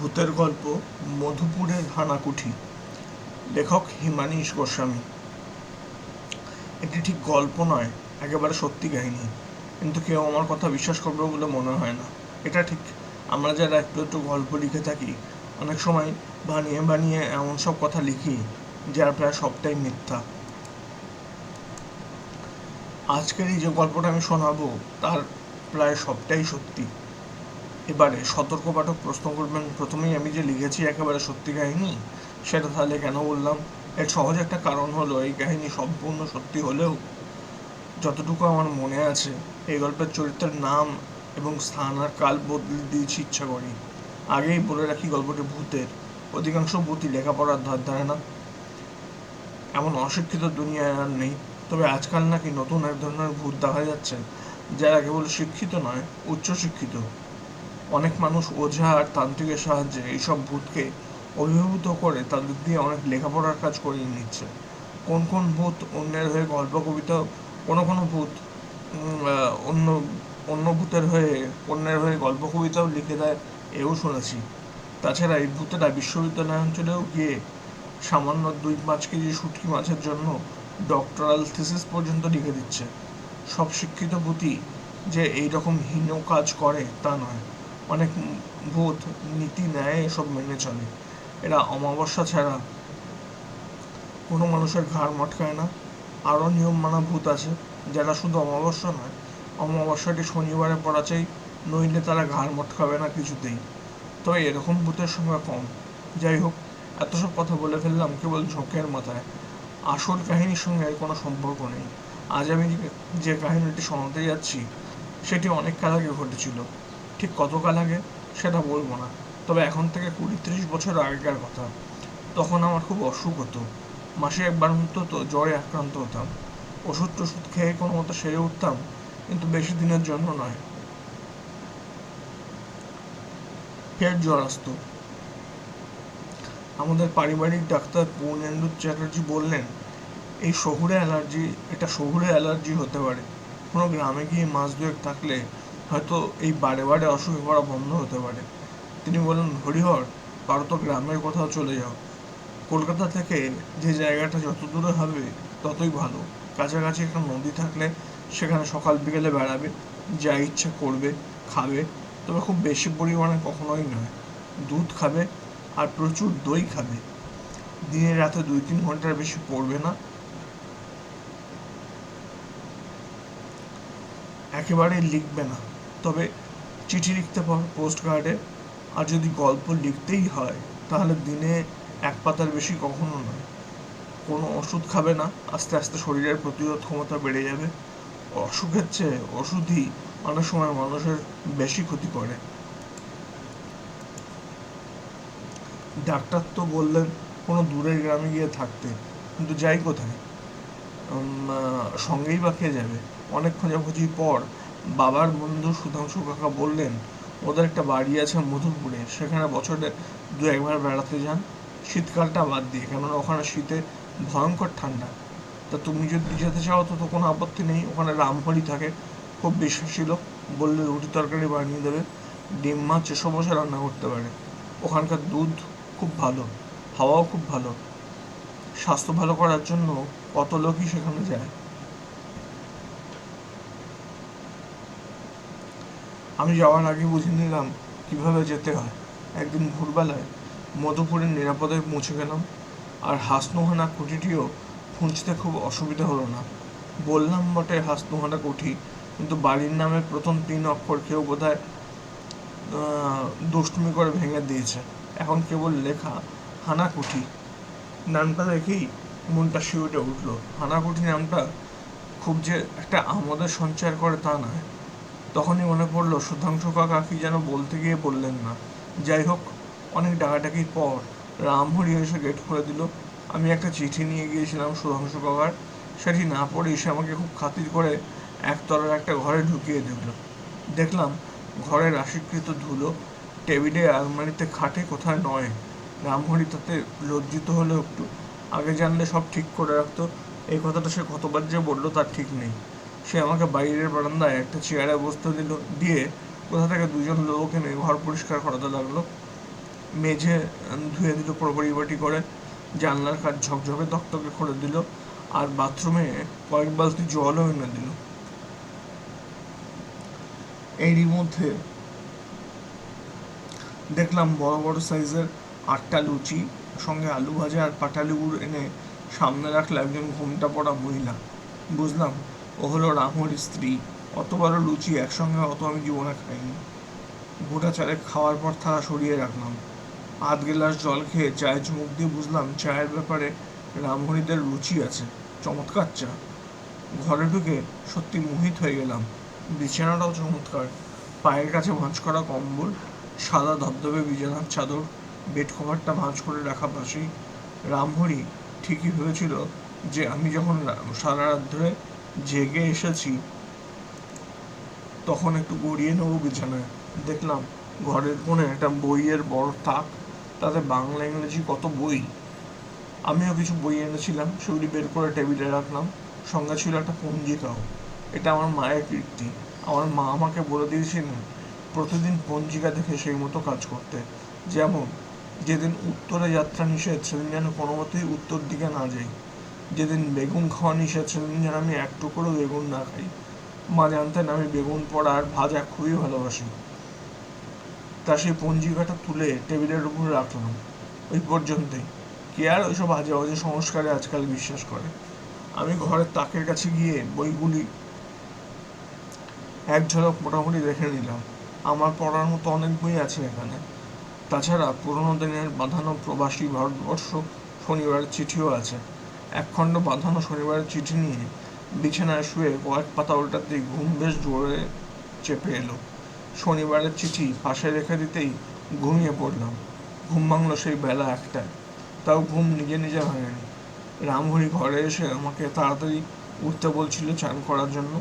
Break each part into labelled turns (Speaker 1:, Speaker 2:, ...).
Speaker 1: ভূতের গল্প, মধুপুরের হানাকুঠি। লেখক হিমানীশ গোস্বামী। এটি ঠিক গল্প নয়, একেবারে সত্যি কাহিনী। কিন্তু কেউ আমার কথা বিশ্বাস করবে বলে মনে হয় না। এটা ঠিক, আমরা যারা একটু একটু গল্প লিখে থাকি, অনেক সময় বানিয়ে বানিয়ে এমন সব কথা লিখি, যার প্রায় সবটাই মিথ্যা। আজকের এই যে গল্পটা আমি শোনাবো, তার প্রায় সবটাই সত্যি। এবারে সতর্ক পাঠক প্রশ্ন করবেন, প্রথমেই আমি যে লিখেছি একেবারে সত্যি কাহিনী, সেটা তাহলে কেন বললাম? এর সহজ একটা কারণ হলো, এই কাহিনী সম্পূর্ণ সত্যি হলেও যতটুকু আমার মনে আছে, এই গল্পের চরিত্রের নাম এবং স্থান আর কাল বদলে দিয়েছি ইচ্ছা করি। আগেই বলে রাখি গল্পটি ভূতের, অধিকাংশ ভূতই লেখাপড়ার ধার ধারে না। এমন অশিক্ষিত দুনিয়ায় আর নেই। তবে আজকাল নাকি নতুন এক ধরনের ভূত দেখা যাচ্ছে, যারা কেবল শিক্ষিত নয়, উচ্চশিক্ষিত। অনেক মানুষ ওঝা আর তান্ত্রিকের সাহায্যে এইসব ভূতকে অভিভূত করে তাদের দিয়ে অনেক লেখাপড়ার কাজ করিয়ে নিচ্ছে। কোন কোন ভূত অন্যের হয়ে গল্প, কবিতা, কোনো কোনো ভূত অন্য অন্য ভূতের হয়ে, অন্যের হয়ে গল্প, কবিতাও লিখে দেয় এও শুনেছি। তাছাড়া এই ভূতেরা বিশ্ববিদ্যালয় অঞ্চলেও গিয়ে সামান্য দুই পাঁচ কেজি শুটকি মাছের জন্য ডক্টরাল থিসিস পর্যন্ত লিখে দিচ্ছে। সব শিক্ষিত ভূতই যে এই রকম হীন কাজ করে তা নয়। অনেক ভূত, নীতি, ন্যায় এসব মেনে চলে। এরা অমাবস্যা ছাড়া কোনো মানুষের ঘাড় মটকায় না। আরও নিয়ম মানা ভূত আছে, যারা শুধু অমাবস্যা নয়, অমাবস্যাটি শনিবারে পড়া চাই নইলে তারা ঘাড় মটকাবে না কিছুতেই। তবে এরকম ভূতের সংখ্যা কম। যাই হোক, এত সব কথা বলে ফেললাম কেবল ঝোঁকের মাথায়। আসল কাহিনীর সঙ্গে এর কোনো সম্পর্ক নেই। আজ আমি যে- কাহিনীটি শোনাতে যাচ্ছি, সেটি অনেক কাল আগে ঘটেছিল। ঠিক কতকাল আগে সেটা বলব না। তবে এখন থেকে কুড়ি ত্রিশ বছর আগেকার কথা। তখন আমার খুব অসুখ হতো। মাসে একবার অন্তত জ্বরে আক্রান্ত হতাম। ওষুধ টষুধ খেয়ে কোনো মতো সেরে উঠতাম, কিন্তু বেশি দিনের জন্য নয়। ফের জ্বর আসতো। আমাদের পারিবারিক ডাক্তার পূর্ণেন্দু চ্যাটার্জি বললেন, এই শহুরে অ্যালার্জি, এটা শহুরে অ্যালার্জি হতে পারে। কোনো গ্রামে গিয়ে মাস দুয়েক থাকলে হয়তো এই বারে বারে অসুখে পড়া বন্ধ হতে পারে। তিনি বললেন, হরিহর, পারো তো গ্রামের কোথাও চলে যাও। কলকাতা থেকে যে জায়গাটা যত দূরে হবে, ততই ভালো। কাছাকাছি একটা নদী থাকলে সেখানে সকাল বিকেলে বেড়াবে, যা ইচ্ছা করবে, খাবে। তবে খুব বেশি পরিমাণে কখনোই নয়। দুধ খাবে আর প্রচুর দই খাবে। দিনে রাতে দুই তিন ঘণ্টার বেশি পড়বে না। একেবারে লিখবে না। তবে চিঠি লিখতে পারো পোস্ট কার্ডে আর যদি গল্প লিখতেই হয়, তাহলে দিনে এক পাতার বেশি কখনো নয়। কোনো ওষুধ খাবে না, আস্তে আস্তে শরীরের প্রতিরোধ ক্ষমতা বেড়ে যাবে। অসুখের চেয়ে ওষুধই অনেক সময় মানুষের বেশি ক্ষতি করে। ডাক্তার তো বললেন, কোনো দূরের গ্রামে গিয়ে থাকতে। কিন্তু যাই কোথায় সঙ্গেই বা কে যাবে? অনেক খোঁজাখুঁজির পর বাবার বন্ধু সুধাংশু কাকা বললেন, ওদের একটা বাড়ি আছে মধুপুরে, সেখানে বছরে দু একবার বেড়াতে যান। শীতকালটা বাদ দিয়ে, কেননা ওখানে শীতে ভয়ঙ্কর ঠান্ডা। তা তুমি যদি যেতে চাও, তো তো কোনো আপত্তি নেই। ওখানে রামহরি থাকে, খুব বিশ্বাসী লোক। বললে রুটি তরকারি বানিয়ে দেবে। ডিম, মাছ, এসব বসে রান্না করতে পারে। ওখানকার দুধ খুব ভালো, হাওয়াও খুব ভালো। স্বাস্থ্য ভালো করার জন্য কত লোকই সেখানে যায়। আমি যাওয়ার আগে বুঝে নিলাম কীভাবে যেতে হয়। একদিন ভোরবেলায় মধুপুরের নিরাপদে পৌঁছে গেলাম আর হাসনুহানা কুঠিটিও খুঁজতে খুব অসুবিধা হলো না। বললাম বটে, হাসনুহানা কুঠি। কিন্তু বাড়ির নামের প্রথম তিন অক্ষর কেউ বোধহয় দুষ্টুমি করে ভেঙে দিয়েছে। এখন কেবল লেখা হানাকুঠি নামটা দেখেই মনটা শিউরে উঠল। হানাকুঠি নামটা খুব যে একটা আমোদের সঞ্চার করে তা নয়। তখনই মনে পড়ল, সুধাংশু কাকা কি যেন বলতে গিয়ে বললেন না। যাই হোক, অনেক ডাকাডাকির পর রামহরি এসে গেট খুলে দিল। আমি একটা চিঠি নিয়ে গিয়েছিলাম সুধাংশু কাকার। সেটি না পড়ে সে আমাকে খুব খাতির করে একতলার একটা ঘরে ঢুকিয়ে দিল। দেখলাম ঘরে রাশিকৃত ধুলো টেবিলে আলমারিতে খাটে কোথায় নয়। রামহরি তাতে লজ্জিত হলেও একটু। আগে জানলে সব ঠিক করে রাখতো। এই কথাটা সে কতবার যে বলল তার ঠিক নেই। সে আমাকে বাইরের বারান্দায় একটা চেয়ারে বসতে দিল, দিয়ে কোথা থেকে দুজন লোক এনে ঘর পরিষ্কার করাতে লাগল। মেঝে ধুয়ে দিল পরিপাটি করে, জানলার কাজ ঝকঝকে তকতকে করে দিল, আর বাথরুমে কয়েক বালতি জলও এনে দিল। এরই মধ্যে দেখলাম বড় বড় সাইজের আটটা লুচি, সঙ্গে আলু ভাজা আর পাটালি গুড় এনে সামনে রাখল একজন ঘুমটা পড়া মহিলা। বুঝলাম ও হলো রামহর স্ত্রী। অত বড় লুচি একসঙ্গে অত আমি জীবনে খাইনি। গোটা চারে খাওয়ার পর থালা সরিয়ে রাখলাম। আধ গেলাস জল খেয়ে চায়ের চুমুক দিয়ে বুঝলাম চায়ের ব্যাপারে রামহরিদের রুচি আছে। চমৎকার চা। ঘরে ঢুকে সত্যি মোহিত হয়ে গেলাম। বিছানাটাও চমৎকার। পায়ের কাছে ভাঁজ করা কম্বল, সাদা ধবধবে বিছানার চাদর, বেড কভারটা ভাঁজ করে রাখা পাশেই। রামহরি ঠিকই ভেবেছিল যে আমি যখন সারা রাত ধরে জেগে এসেছি। তখন একটু গড়িয়ে নেব বিছানায়। দেখলাম ঘরের কোণে একটা বইয়ের বড় তাক, তাতে বাংলা, ইংরেজি কত বই। আমিও কিছু বই এনেছিলাম, সেগুলি বের করে টেবিলে রাখলাম। সঙ্গে ছিল একটা পঞ্জিকাও। এটা আমার মায়ের কীর্তি। আমার মা আমাকে বলে দিয়েছিলেন, প্রতিদিন পঞ্জিকা দেখে সেই মতো কাজ করতে। যেমন, যেদিন উত্তরে যাত্রা নিষেধ, সেদিন যেন কোনো মতেই উত্তর দিকে না যাই। যেদিন বেগুন খাওয়া নিষেধ সেদিন যেন আমি এক টুকরো বেগুন না খাই। মা জানতেন আমি বেগুন পড়া আর ভাজা খুবই ভালোবাসি। তা সেই পঞ্জিকাটা তুলে টেবিলের উপর রাখলাম। ওই পর্যন্তই। কে আর ওইসব আজে বাজে সংস্কারে আজকাল বিশ্বাস করে? আমি ঘরের তাকের কাছে গিয়ে বইগুলি এক ঝলক মোটামুটি দেখে নিলাম। আমার পড়ার মতো অনেক বই আছে এখানে। তাছাড়া পুরোনো দিনের বাঁধানো প্রবাসী ভারতবর্ষ শনিবারের চিঠিও আছে। একখণ্ড বাঁধানো শনিবারের চিঠি নিয়ে বিছানায় শুয়ে কয়েক পাতা উল্টাতেই ঘুম বেশ জোরে চেপে এলো। শনিবারের চিঠি পাশে রেখে দিতেই ঘুমিয়ে পড়লাম। ঘুম ভাঙলো সেই বেলা একটায়। তাও ঘুম নিজে নিজে ভাঙেনি। রামহরি ঘরে এসে আমাকে তাড়াতাড়ি উঠতে বলছিল চান করার জন্য।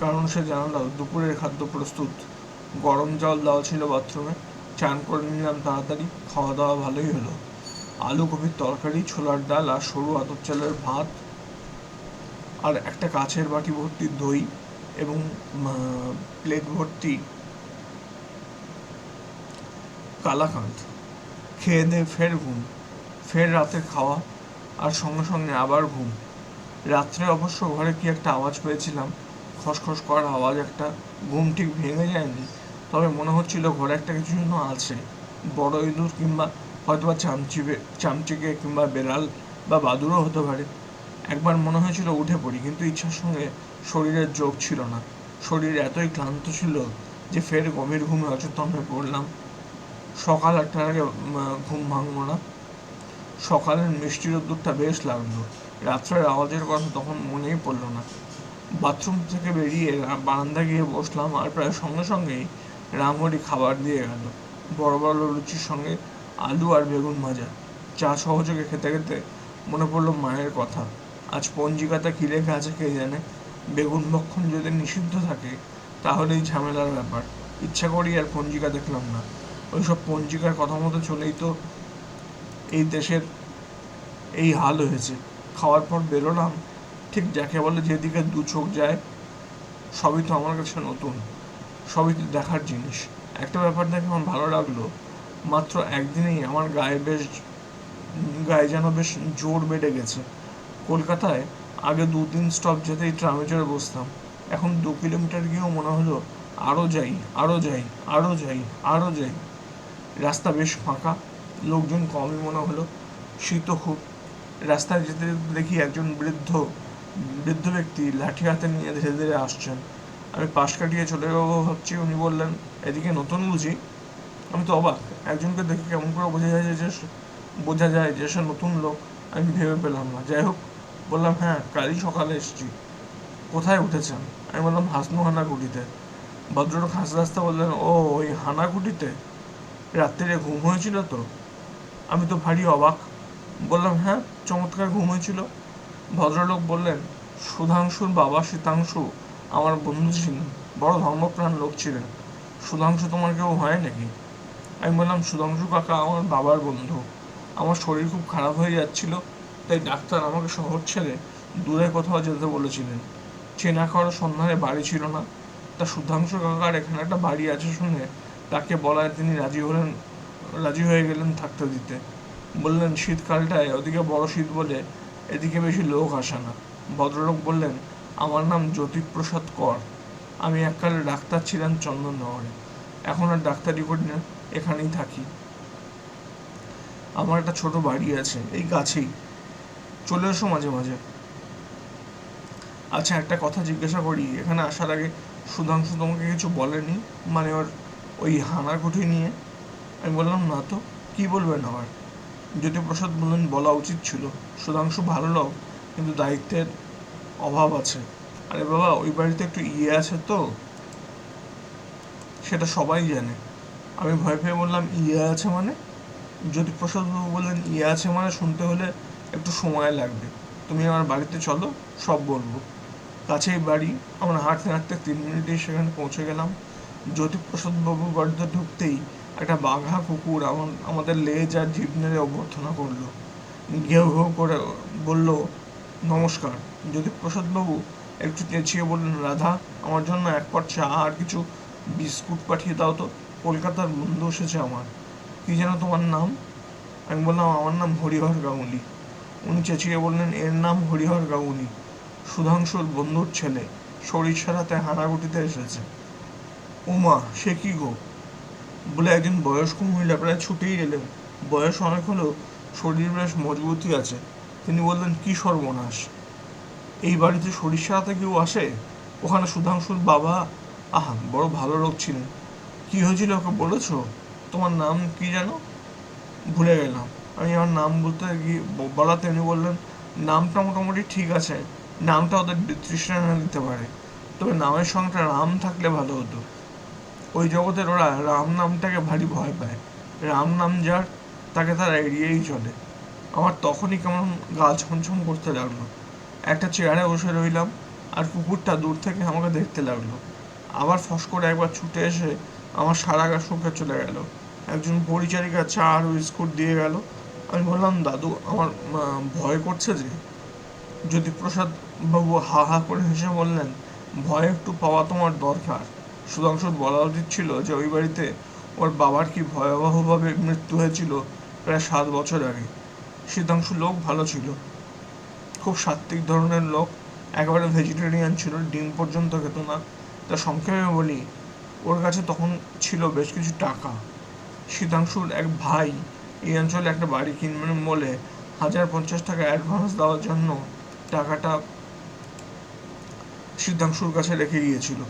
Speaker 1: কারণ সে জানালো দুপুরের খাদ্য প্রস্তুত। গরম জল দেওয়া ছিল বাথরুমে। চান করে নিলাম তাড়াতাড়ি। খাওয়া দাওয়া ভালোই হলো। আলু কপির তরকারি, ছোলার ডাল আর সরু আতর চালের ভাত আর একটা কাছের বাটি ভর্তি দই এবং প্লেট ভর্তি কালাকাঁদ। খেয়ে দিয়ে ফের ঘুম। ফের রাতে খাওয়া আর সঙ্গে সঙ্গে আবার ঘুম। রাত্রে অবশ্য ঘরে কি একটা আওয়াজ পেয়েছিলাম? খসখস করার আওয়াজ একটা। ঘুম ঠিক ভেঙে যায়নি, তবে মনে হচ্ছিল ঘরে একটা কিছু যেন আছে। বড় ইঁদুর কিংবা হয়তো বা চামচিবে, চামচিকে কিংবা বেড়াল বা বাদুরও হতে পারে। একবার মনে হয়েছিল উঠে পড়ি, কিন্তু ইচ্ছার সঙ্গে শরীরের যোগ ছিল না। শরীর এতই ক্লান্ত ছিল যে ফের গভীর ঘুমে অচেতন হয়ে পড়লাম। সকাল আটটার আগে ঘুম ভাঙবো না। সকালের মিষ্টি রোদ্দুরটা বেশ লাগল। রাত্রের আওয়াজের কথা তখন মনেই পড়ল না। বাথরুম থেকে বেরিয়ে বারান্দা গিয়ে বসলাম আর প্রায় সঙ্গে সঙ্গেই রামহরি খাবার দিয়ে গেল। বড় বড় লুচির সঙ্গে আলু আর বেগুন ভাজা। চা সহযোগে খেতে খেতে মনে পড়ল মায়ের কথা। আজ পঞ্জিকাতে কী লেখা আছে কে জানে? বেগুন ভক্ষণ যদি নিষিদ্ধ থাকে, তাহলেই ঝামেলার ব্যাপার। ইচ্ছা করি আর পঞ্জিকা দেখলাম না। ওইসব পঞ্জিকার কথা মতো চলেই তো এই দেশের এই হাল হয়েছে। খাওয়ার পর বেরোলাম। ঠিক যাকে বলে যেদিকে দু চোখ যায়, সবই তো আমার কাছে নতুন। সবই তো দেখার জিনিস। একটা ব্যাপার দেখে আমার ভালো লাগল। মাত্র একদিনেই আমার গায়ে বেশ, গায়ে যেন বেশ জোর বেড়ে গেছে। কলকাতায় আগে দু তিন স্টপ যেতেই ট্রামে চড়ে বসতাম। এখন দু কিলোমিটার গিয়েও মনে হলো আরও যাই আরও যাই আরও যাই আরও যাই। রাস্তা বেশ ফাঁকা, লোকজন কমই মনে হলো শীতও খুব। রাস্তায় যেতে যেতে দেখি একজন বৃদ্ধ বৃদ্ধ ব্যক্তি লাঠি হাতে নিয়ে ধীরে ধীরে আসছেন। আমি পাশ কাটিয়ে চলে যাব ভাবছি, উনি বললেন, এদিকে নতুন বুঝি? আমি তো অবাক। একজনকে দেখে কেমন করে বোঝা যায় যে বোঝা যায় যে সে নতুন লোক। আমি ভেবে পেলাম না। যাই হোক, বললাম হ্যাঁ কালই সকালে এসেছি। কোথায় উঠেছেন আমি বললাম, হাসনু হানাকুটিতে। ভদ্রলোক হাসতে হাসতে বললেন, ও, ওই হানাকুটিতে? রাত্রিরে ঘুম হয়েছিল তো? আমি তো ভারী অবাক। বললাম হ্যাঁ চমৎকার ঘুম হয়েছিল। ভদ্রলোক বললেন, সুধাংশুর বাবা শীতাংশু আমার বন্ধু ছিলেন। বড় ধর্মপ্রাণ লোক ছিলেন। সুধাংশু তোমার কেউ হয় নাকি? আমি বললাম সুধাংশু কাকা, আমার বাবার বন্ধু। আমার শরীর খুব খারাপ হয়ে যাচ্ছিল, তাই ডাক্তার আমাকে শহর ছেড়ে দূরে কোথাও যেতে বলেছিলেন। চেনা কারও সন্ধানে বাড়ি ছিল না। তা সুধাংশু কাকার এখানে একটা বাড়ি আছে শুনে তাকে বলায় তিনি রাজি হলেন, রাজি হয়ে গেলেন থাকতে দিতে। বললেন, শীতকালটায় ওদিকে বড় শীত বলে এদিকে বেশি লোক আসে না। ভদ্রলোক বললেন, আমার নাম জ্যোতিপ্রসাদ কর। আমি এককালে ডাক্তার ছিলাম চন্দননগরে। এখন আর ডাক্তারি করি না। এখানেই থাকি। আমার একটা ছোট বাড়ি আছে, এই কাছেই। চলে এসো মাঝে মাঝে। আচ্ছা একটা কথা জিজ্ঞাসা করি, এখানে আসার আগে সুধাংশু তোমাকে কিছু বলেনি? মানে ওর ওই হানাকুঠি নিয়ে? আমি বললাম, না তো, কি বলবেন আবার? জ্যোতিপ্রসাদ বললেন, বলা উচিত ছিল। সুধাংশু ভালো লোক, কিন্তু দায়িত্বের অভাব আছে। আরে বাবা, ওই বাড়িতে একটু ইয়ে আছে তো? সেটা সবাই জানে। আমি ভয় পেয়ে বললাম ইয়ে আছে মানে? জ্যোতিপ্রসাদ বাবু বললেন ইয়ে আছে মানে শুনতে হলে একটু সময় লাগবে। তুমি আমার বাড়িতে চলো, সব বলব। কাছেই বাড়ি, আমরা হাঁটতে হাঁটতে তিন মিনিটেই সেখানে পৌঁছে গেলাম। জ্যোতিপ্রসাদ বাবু বাড়িতে ঢুকতেই একটা বাঘা কুকুর আমার আমাদের লেজ আর জিভ নেড়ে অভ্যর্থনা করল। ঘেউ ঘেউ করে বলল, নমস্কার। জ্যোতিপ্রসাদ বাবু একটু চেঁচিয়ে বললেন, রাধা, আমার জন্য এক পট চা আর কিছু বিস্কুট পাঠিয়ে দাও তো। কলকাতার বন্ধু এসেছে আমার। কি যেন তোমার নাম? আমি বললাম, আমার নাম হরিহর গাঙ্গুলি। উনি চেঁচিয়ে বললেন, এর নাম হরিহর গাঙ্গুলি। সুধাংশুর বন্ধুর ছেলে, শরীর সারাতে হানাগুটিতে এসেছে। উমা, সে কি গো? বলে একজন বয়স্ক মহিলা প্রায় ছুটেই এলেন। বয়স অনেক হলেও শরীর বেশ মজবুতি আছে। তিনি বললেন, কি সর্বনাশ। এই বাড়িতে শরীর সারাতে কেউ আসে? ওখানে সুধাংশুর বাবা? আহা, বড় ভালো লোক ছিলেন। কি হয়েছিল ওকে বলেছ? তোমার নাম কি জানো ভুলে গেলাম। আমি আমার নাম বলতে গিয়ে বলাতে উনি বললেন, নামটা মোটামুটি ঠিক আছে। নামটা ওদের তৃষ্ণা নিতে পারে। তবে নামের সঙ্গে রাম থাকলে ভালো হতো। ওই জগতের ওরা রাম নামটাকে ভারী ভয় পায়। রাম নাম যার, তাকে তারা এড়িয়েই চলে। আমার তখনই কেমন গা ছমছম করতে লাগল। একটা চেয়ারে বসে রইলাম আর কুকুরটা দূর থেকে আমাকে দেখতে লাগল। আবার ফস করে একবার ছুটে এসে আমার সারা গা শুকে চলে গেল। একজন পরিচারিকা চা আর বিস্কুট দিয়ে গেল। আমি বললাম, দাদু, আমার ভয় করছে যে? যদি প্রসাদ বাবু হা হা করে হেসে বললেন, ভয় একটু পাওয়া তোমার দরকার। সুধাংশুর বলা উচিত ছিল যে, ওই বাড়িতে ওর বাবার কি ভয়াবহভাবে মৃত্যু হয়েছিল প্রায় সাত বছর আগে। শীতাংশু লোক ভালো ছিল। খুব সাত্ত্বিক ধরনের লোক। একেবারে ভেজিটেরিয়ান ছিল, ডিম পর্যন্ত খেত না। তা সংক্ষেপে বলি ওর কাছে তখন ছিল বেশ কিছু টাকা। শীতাংশুর এক ভাই এই অঞ্চলে একটা বাড়ি কিনবেন বলে হাজার পঞ্চাশ টাকা অ্যাডভান্স দেওয়ার জন্য টাকাটা সিদ্ধাংশুর কাছে রেখে গিয়েছিল।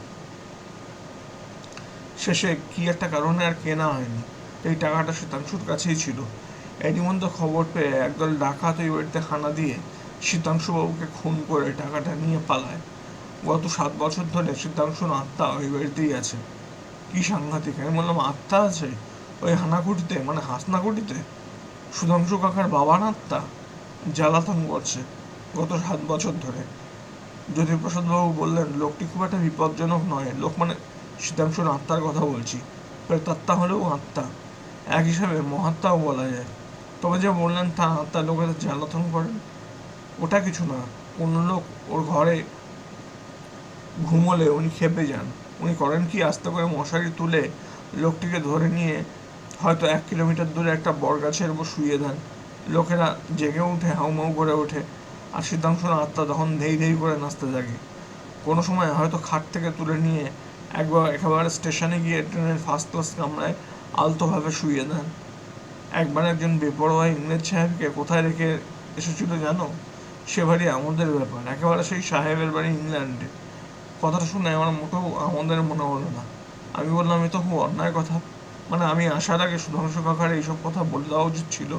Speaker 1: শেষে কি একটা কারণে আর কেনা হয়নি। এই টাকাটা শীতাংশুর কাছেই ছিল। এরই মধ্যে খবর পেয়ে একদল ডাকাত ওই বাড়িতে হানা দিয়ে শীতাংশুবাবুকে খুন করে টাকাটা নিয়ে পালায়। গত সাত বছর ধরে শীতাংশুর আত্মা ওই বাড়িতেই আছে। কি সাংঘাতিক? আমি বললাম, আত্মা আছে ওই হানাকুটিতে মানে হাসনাকুটিতে। সুধাংশু কাকার বাবার আত্মা জ্বালাতন করছে গত সাত বছর ধরে। জ্যোতিপ্রসাদ বাবু বললেন, লোকটি খুব একটা বিপজ্জনক নয়। লোক মানে শীতাংশুর আত্মার কথা বলছি। প্রেতাত্মা হলেও আত্মা। এক হিসাবে মহাত্মাও বলা যায়। তবে যে বললেন তার আত্মা লোকেদের জ্বালাতন করেন? ওটা কিছু না। অন্য লোক ওর ঘরে ঘুমোলে উনি খেপে যান। উনি করেন কি, আস্তে করে মশারি তুলে লোকটিকে ধরে নিয়ে হয়তো এক কিলোমিটার দূরে একটা বরগাছের উপর শুয়ে দেন। লোকেরা জেগে উঠে, হাউমাউ করে ওঠে। আর সিদ্ধাংশুর আত্মা তখন ধেই ধেই করে নাচতে থাকে। কোনো সময় হয়তো খাট থেকে তুলে নিয়ে একবার একেবারে স্টেশনে গিয়ে ট্রেনের ফার্স্ট ক্লাস কামরায় আলতোভাবে শুয়ে দেন। একবার একজন বেপরোয়া ইংরেজ সাহেবকে কোথায় রেখে এসেছিল জানো? সে বাড়ি আমাদের ব্যাপার, একেবারে সেই সাহেবের বাড়ি ইংল্যান্ডে। কথাটা শুনে আমার মোটেও আমাদের মনে হলো না। আমি বললাম, এ তো খুব অন্যায় কথা। মানে আমি আসার আগে সুধাংশু কাকার এইসব কথা বলে দেওয়া উচিত ছিল।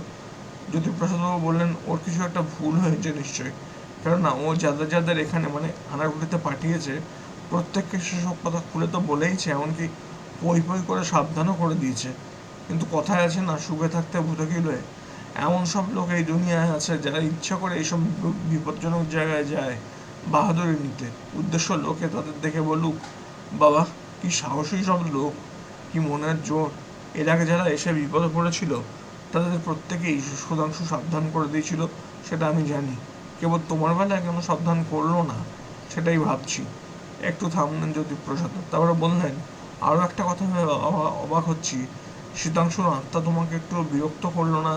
Speaker 1: যদি প্রসাদবাবু বললেন, ওর কিছু একটা ভুল হয়েছে নিশ্চয়ই। কেননা ও যাদের যাদের এখানে মানে হানাগুড়িতে পাঠিয়েছে, প্রত্যেককে সেসব কথা খুলে তো বলেইছে, এমনকি পই পই করে সাবধানও করে দিয়েছে। কিন্তু কথায় আছে না, সুখে থাকতে ভূতে কি লয়ে? এমন সব লোক এই দুনিয়ায় আছে যারা ইচ্ছা করে এইসব বিপজ্জনক জায়গায় যায়। বাহাদুরি নিতে উদ্দেশ্য লোকে তাদের দেখে বলুক, বাবা, কি সাহসী সব লোক, কি মনের জোর। এর আগে যারা এসে বিপদে পড়েছিল, তাদের প্রত্যেকেই সুধাংশু সাবধান করে দিয়েছিল, সেটা আমি জানি। কেবল তোমার বেলায় কেন সাবধান করল না, সেটাই ভাবছি। একটু থামলেন জ্যোতিপ্রসাদ তারপরে বললেন আরও একটা কথা অবাক হচ্ছি। শীতাংশুর আত্মা তোমাকে একটু বিরক্ত করল না?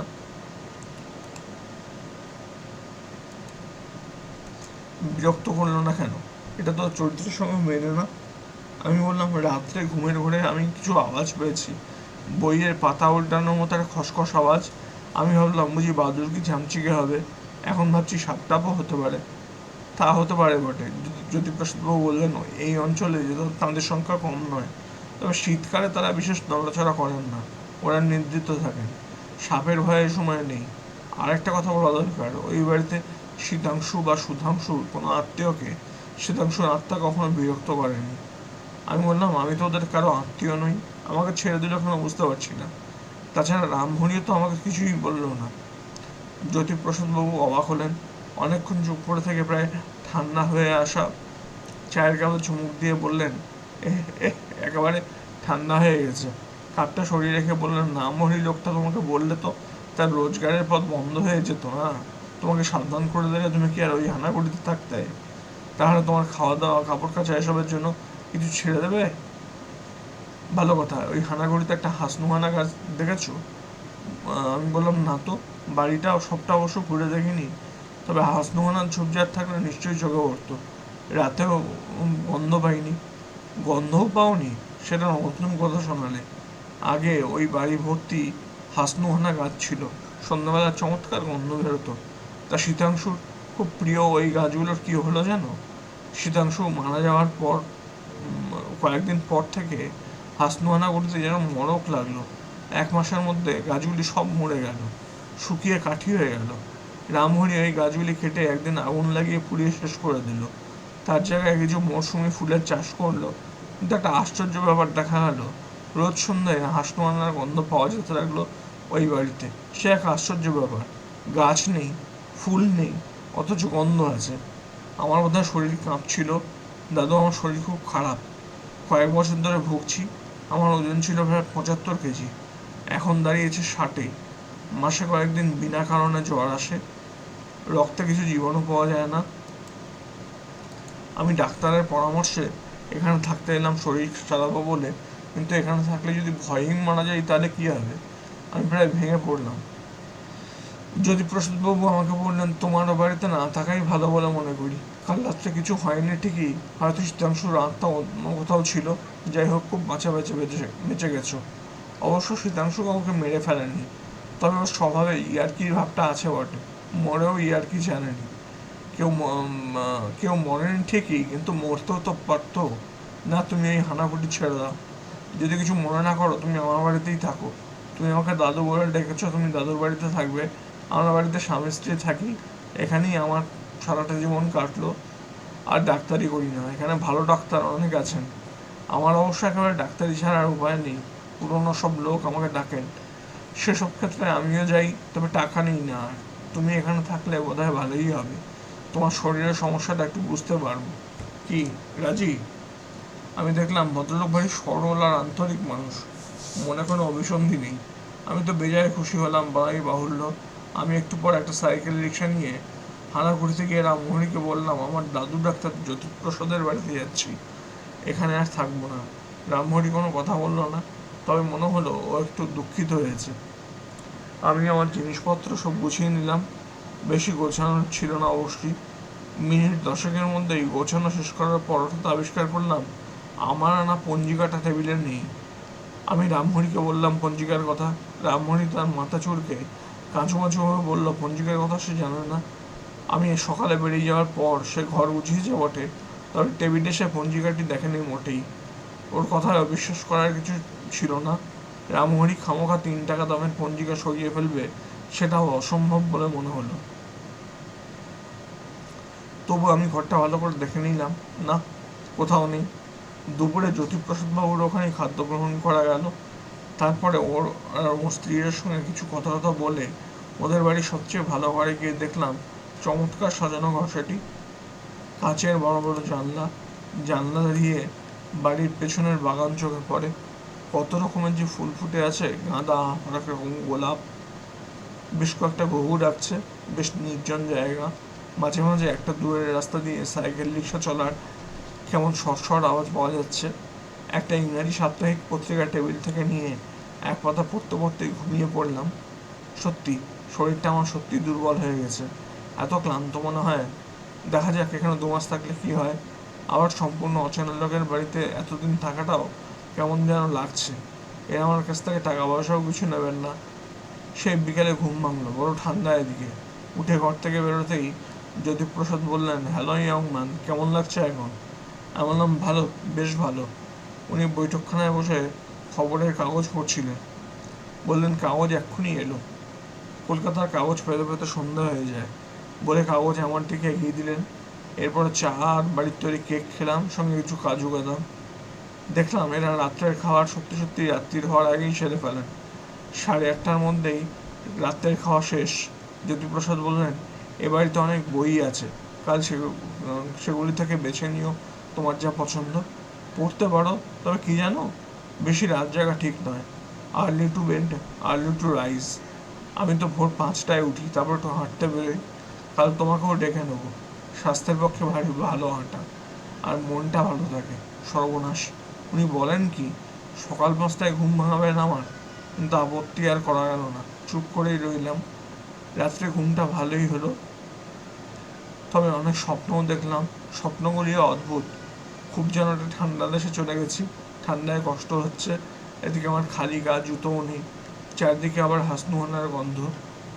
Speaker 1: বিরক্ত করল না কেন? এটা তো চরিত্রের সঙ্গে মেনে না। আমি বললাম, রাত্রে ঘুমের ঘরে আমি কিছু আওয়াজ পেয়েছি। বইয়ের পাতা উল্টানোর মতো একটা খসখস আওয়াজ। আমি ভাবলাম, বুঝি বাদুর কি ঝামচিকে হবে? এখন ভাবছি সাপটাপও হতে পারে। তা হতে পারে বটে। জ্যোতিপ্রসাদবাবু বললেন, এই অঞ্চলে তাদের সংখ্যা কম নয়। তবে শীতকালে তারা বিশেষ নড়াচড়া করেন না। ওরা নির্দিত থাকেন। সাপের ভয়ে সময় নেই। আরেকটা কথা বলা দরকার। ওই বাড়িতে শীতাংশু বা সুধাংশুর কোনো আত্মীয়কে শীতাংশুর আত্মা কখনো বিরক্ত করেনি। আমি বললাম, আমি তো ওদের কারও আত্মীয় নই, আমাকে ছেড়ে দিল কেন বুঝতে পারছি না। তাছাড়া রামহরিও তো আমাকে কিছুই বলল না। জ্যোতিপ্রসাদবাবু অবাক হলেন। অনেকক্ষণ চুপ করে থেকে প্রায় ঠান্ডা হয়ে আসা চায়ের কাপে চুমুক দিয়ে বললেন একেবারে ঠান্ডা হয়ে গেছে। কাপটা সরিয়ে রেখে বললেন নামহরি লোকটা তোমাকে বললে তো তার রোজগারের পথ বন্ধ হয়ে যেত না। তোমাকে সাবধান করে দিলে তুমি কি আর ওই হানাগুড়িতে থাকতে? তাহলে তোমার খাওয়া দাওয়া কাপড় কাচা এসবের জন্য কিছু ছেড়ে দেবে? ভালো কথা, ওই হানাগুড়িতে একটা হাসনুহানা গাছ দেখেছ? আমি বললাম, না তো, বাড়িটা সবটা অবশ্য ঘুরে দেখিনি। তবে হাসনুহানার ঝোপঝাড় থাকলে নিশ্চয়ই চোখে পড়তো। রাতেও গন্ধ পাইনি। গন্ধও পাওনি, সেটা নতুন কথা শোনালে। আগে ওই বাড়ি ভর্তি হাসনুহানা গাছ ছিল। সন্ধ্যাবেলা চমৎকার গন্ধ বেরোতো। তা শীতাংশুর খুব প্রিয় ওই গাছগুলোর কি হলো জানো? শীতাংশু মারা যাওয়ার পর কয়েকদিন পর থেকে হাসনুহানা করতে যেন মরক লাগল। এক মাসের মধ্যে গাছগুলি সব মরে গেল, শুকিয়ে কাঠি হয়ে গেল। রামহরি ওই গাছগুলি কেটে একদিন আগুন লাগিয়ে পুড়িয়ে শেষ করে দিল। তার জায়গায় কিছু মরশুমি ফুলের চাষ করল। কিন্তু একটা আশ্চর্য ব্যাপার দেখা গেল। রোজ সন্ধ্যায় হাসনুয়ানার গন্ধ পাওয়া যেতে লাগল ওই বাড়িতে। সে এক আশ্চর্য ব্যাপার। গাছ নেই ফুল নেই, অথচ গন্ধ আছে। আমার বোধহয় শরীর কাঁপছিল। দাদু, আমার শরীর খুব খারাপ। কয়েক বছর ধরে ভুগছি। আমার ওজন ছিল প্রায় পঁচাত্তর কেজি। এখন দাঁড়িয়েছে ষাটে। মাসে কয়েকদিন বিনা কারণে জ্বর আসে। রক্তে কিছু জীবাণু পাওয়া যায় না। আমি ডাক্তারের পরামর্শে এখানে থাকতে এলাম, শরীর চালাবো বলে। কিন্তু এখানে থাকলে যদি ভয়েই মারা যাই, তাহলে কি হবে? আমি প্রায় ভেঙে পড়লাম। যদি প্রসাদবাবু আমাকে বললেন তোমারও বাড়িতে না থাকাই ভালো বলে মনে করি। কাল রাত্রে কিছু হয়নি ঠিকই। হয়তো শীতাংশুর আত্মা অন্য কোথাও ছিল। যাই হোক, খুব বাঁচা বেঁচে বেঁচে বেঁচে গেছো। অবশ্য শীতাংশু কাউকে মেরে ফেলেনি। তবে ওর স্বভাবে ইয়ার্কির ভাবটা আছে বটে। মরেও ইয়ার্কি জানেনি। কেউ কেউ মরেনি ঠিকই, কিন্তু মরতেও তো পারতো। না, তুমি এই হানাগুটি ছেড়ে দাও। যদি কিছু মনে না করো, তুমি আমার বাড়িতেই থাকো। তুমি আমাকে দাদু বলে ডেকেছো, তুমি দাদুর বাড়িতে থাকবে। আমরা বাড়িতে স্বামী স্ত্রী থাকি, এখানেই আমার সারাটা জীবন কাটলো। আর ডাক্তারি করি না, এখানে ভালো ডাক্তার অনেক আছেন। আমার অবশ্য একেবারে ডাক্তারি ছাড়ার উপায় নেই, পুরনো সব লোক আমাকে ডাকেন। সেসব ক্ষেত্রে আমিও যাই, তবে টাকা নিই না। আর তুমি এখানে থাকলে বোধহয় ভালোই হবে। তোমার শরীরের সমস্যাটা একটু বুঝতে পারব। কি, রাজি? আমি দেখলাম ভদ্রলোক ভাই সরল আর আন্তরিক মানুষ। মনে কোনো অভিসন্ধি নেই। আমি তো বেজায় খুশি হলাম বলাই বাহুল্য। আমি একটু পর একটা সাইকেল রিক্সা নিয়ে হানাগুড়িতে গিয়ে রামমোহনীকে বললাম, আমার দাদু ডাক্তার জ্যোতিপ্রসাদের বাড়িতে যাচ্ছি। এখানে আর থাকব না। রামহরি কোনো কথা বলল না, তবে মনে হলো ও একটু দুঃখিত হয়েছে। আমি আমার জিনিসপত্র সব গুছিয়ে নিলাম। বেশি গোছানো ছিল না অবশ্যই। মিনিট দশেকের মধ্যেই গোছানো শেষ করার পর হঠাৎ আবিষ্কার করলাম, আমার আনা পঞ্জিকাটা টেবিলে নেই। আমি রামহরিকে বললাম, পঞ্জিকার কথা? রামহরি তার মাথা চুলকে কাঁচু মাচুভাবে বলল পঞ্জিকার কথা সে জানে না। আমি সকালে বেরিয়ে যাওয়ার পর সে ঘর বুঝিয়েছে বটে। তবে টেবিলে সে পঞ্জিকাটি দেখেনি মোটেই। ওর কথায় অবিশ্বাস করার কিছু ছিল না। রামহরি খামোখা তিন টাকা দামের পঞ্জিকা সরিয়ে ফেলবে, সেটাও অসম্ভব বলে মনে হলো। তবু আমি ঘরটা ভালো করে দেখে নিলাম। না, কোথাও নেই। দুপুরে জ্যোতিপ্রসাদবাবুর ওখানে খাদ্য গ্রহণ করা গেল। তারপরে ওর ওর স্ত্রীর সঙ্গে কিছু কথা কথা বলে ওদের বাড়ির সবচেয়ে ভালো ঘরে গিয়ে দেখলাম। চমৎকার সাজানো ঘর সেটি কাঁচের বড় বড় জানলা জানলা দিয়ে বাড়ির পেছনের বাগান চোখে পড়ে। কত রকমের যে ফুল ফুটে আছে, গাঁদা অনেক রকম গোলাপ। বেশ কয়েকটা ঘুঘু ডাকছে, বেশ নির্জন জায়গা। মাঝে মাঝে একটা দূরের রাস্তা দিয়ে সাইকেল, রিক্সা চলার কেমন সরসর আওয়াজ পাওয়া যাচ্ছে। একটা ইংরাজি সাপ্তাহিক পত্রিকা টেবিল থেকে নিয়ে এক পাতা পড়তে পড়তেই ঘুমিয়ে পড়লাম। সত্যি, শরীরটা আমার সত্যি দুর্বল হয়ে গেছে। এত ক্লান্ত মনে হয়। দেখা যাক এখানে দু মাস থাকলে কি হয়। আবার সম্পূর্ণ অচেনা লোকের বাড়িতে এতদিন থাকাটাও কেমন যেন লাগছে। এরা আমার কাছ থেকে টাকা পয়সাও কিছু নেবেন না। সে বিকেলে ঘুম ভাঙলো, বড় ঠান্ডা এদিকে। উঠে ঘর থেকে বেরোতেই জ্যোতিপ্রসাদ বললেন হ্যালো ইয়ং ম্যান কেমন লাগছে এখন? আমি বললাম, ভালো, বেশ ভালো। উনি বৈঠকখানায় বসে খবরের কাগজ পড়ছিলেন। বললেন, কাগজ এক্ষুনি এলো। কলকাতার কাগজ পেতে পেতে সন্ধ্যা হয়ে যায়। বলে কাগজ দিকে এগিয়ে দিলেন। এরপর চা আর বাড়ির তৈরি কেক খেলাম, সঙ্গে কিছু কাজু বাদাম। দেখলাম এরা রাত্রের খাবার সত্যি সত্যি রাত্রির হওয়ার আগেই সেরে ফেলেন। সাড়ে আটটার মধ্যেই রাত্রের খাওয়া শেষ। জ্যোতিপ্রসাদ বললেন, এ বাড়িতে অনেক বই আছে। কাল সেগুলি থেকে বেছে নিও। তোমার যা পছন্দ। পড়তে পারো, তবে কি জানো? বেশি রাত জাগা ঠিক নয়। Early to bed early to rise আমি তো ভোর পাঁচটায় উঠি, তারপর একটু হাঁটতে বেরোই। কাল তোমাকেও ডেকে নেব। স্বাস্থ্যের পক্ষে ভারী ভালো হাঁটা। আর মনটা ভালো থাকে। সর্বনাশ। উনি বলেন কি, সকাল পাঁচটায় ঘুম ভাঙাবেন আমার। কিন্তু আপত্তি আর করা গেল না। চুপ করেই রইলাম। রাত্রে ঘুমটা ভালোই হলো। তবে অনেক স্বপ্নও দেখলাম। স্বপ্নগুলিও অদ্ভুত। খুব যেন একটা ঠান্ডা দেশে চলে গেছি। ঠান্ডায় কষ্ট হচ্ছে। এদিকে আমার খালি গা জুতোও নেই। চারদিকে আবার হাসনুহানার গন্ধ।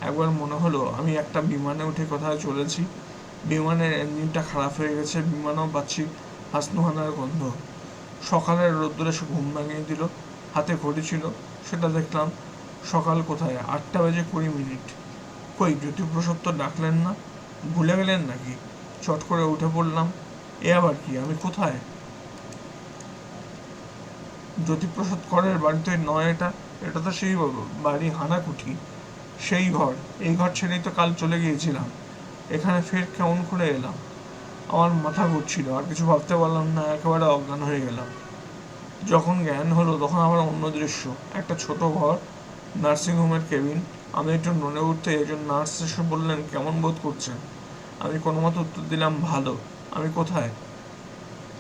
Speaker 1: একবার মনে হলো, আমি একটা বিমানে উঠে কোথায় চলেছি। বিমানের ইঞ্জিনটা খারাপ হয়ে গেছে, বিমানও পাচ্ছি হাসনুহানার গন্ধ। সকালের রোদ্দুরে সে ঘুম ভাঙিয়ে দিল। হাতে ঘড়ি ছিল, সেটা দেখলাম সকাল কোথায়? আটটা বেজে কুড়ি মিনিট। কই, জ্যোতিপ্রসাদ তো ডাকলেন না? ভুলে গেলেন নাকি? চট করে উঠে পড়লাম। এ আবার কি? আমি কোথায়? জ্যোতিপ্রসাদ করের বাড়িতে নয় এটা? এটা তো সেই বাড়ি হানাকুঠি। সেই ঘর। এই ঘর ছেড়েই তো কাল চলে গিয়েছিলাম। এখানে ফের কেমন করে এলাম? আমার মাথা ঘুরছিল, আর কিছু ভাবতে পারলাম না, একেবারে অজ্ঞান হয়ে গেলাম। যখন জ্ঞান হলো, তখন আবার অন্য দৃশ্য। একটা ছোট ঘর নার্সিংহোমের কেবিন। আমি একটু নড়ে উঠতে একজন নার্স এসে বললেন, কেমন বোধ করছেন? আমি কোনো মতো উত্তর দিলাম, ভালো। আমি কোথায়?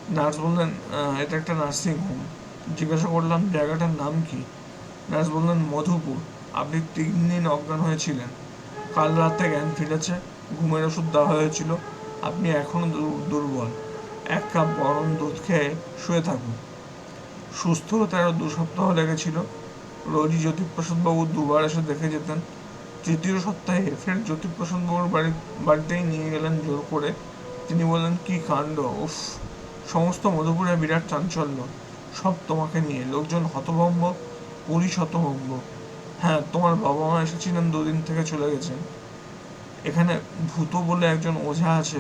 Speaker 1: নার্স বললেন এটা একটা নার্সিং হোম। জিজ্ঞাসা করলাম, জায়গাটার নাম কি? নার্স বললেন, মধুপুর। আপনি তিন দিন অজ্ঞান হয়েছিলেন। কাল রাতে জ্ঞান ফিরেছে, ঘুমের ওষুধ দেওয়া হয়েছিল। আপনি এখনও দুর্বল। এক কাপ গরম দুধ খেয়ে শুয়ে থাকুন। সুস্থ হতে আরও দু সপ্তাহ লেগেছিল। রোজই জ্যোতিপ্রসাদ বাবু দুবার এসে দেখে যেতেন। তৃতীয় সপ্তাহে ফের জ্যোতিপ্রসাদ বাবুর বাড়ি, বাড়িতেই নিয়ে গেলেন জোর করে। তিনি বললেন, কি কাণ্ড? উফ, সমস্ত মধুপুরে বিরাট চাঞ্চল্য। সব তোমাকে নিয়ে। লোকজন হতভম্ব পুলিশ হতভম্ব। হ্যাঁ তোমার বাবা মা এসেছিলেন দুদিন থেকে চলে গেছেন এখানে ভূত বলে একজন ওঝা আছে।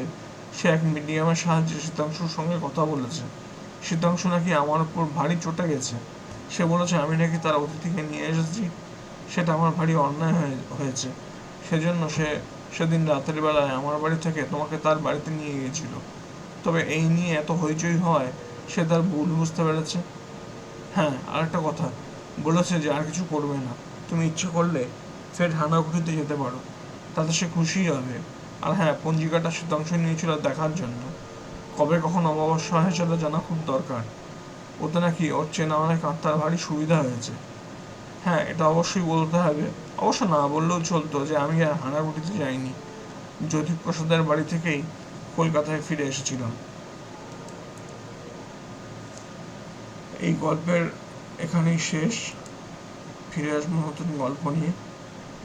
Speaker 1: সে এক মিডিয়ামের সাহায্যে শীতাংশুর সঙ্গে কথা বলেছে। শীতাংশু নাকি আমার উপর ভারী চটে গেছে। সে বলেছে, আমি নাকি তার অতিথিকে নিয়ে এসেছি। সেটা আমার ভারী অন্যায় হয়ে- হয়েছে। সেজন্য সে সেদিন রাতের বেলায় আমার বাড়ি থেকে তোমাকে তার বাড়িতে নিয়ে গিয়েছিল। তবে এই নিয়ে এত হইচই হয়, সে তার ভুল বুঝতে পেরেছে। হ্যাঁ আর একটা কথা, বলেছে যে আর কিছু করবে না। তুমি ইচ্ছে করলে ফের হানাকুটিতে যেতে পারো, তাতে সে খুশি হবে। আর হ্যাঁ পঞ্জিকাটা শীতাংশ নিয়েছিল দেখার জন্য। কবে কখন অমাবস্যা হয় সেটা জানা খুব দরকার। ওতে নাকি ওর চেনা অনেক আত্মার ভারী সুবিধা হয়েছে। হ্যাঁ এটা অবশ্যই বলতে হবে। অবশ্য না বললেও চলতো যে আমি আর হানাগুটিতে যাইনি। জ্যোতিপ্রসাদের বাড়ি থেকেই কলকাতায় ফিরে এসেছিলাম। এই গল্পের এখানেই শেষ। ফিরে আসব নতুন গল্প নিয়ে।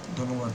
Speaker 1: ধন্যবাদ।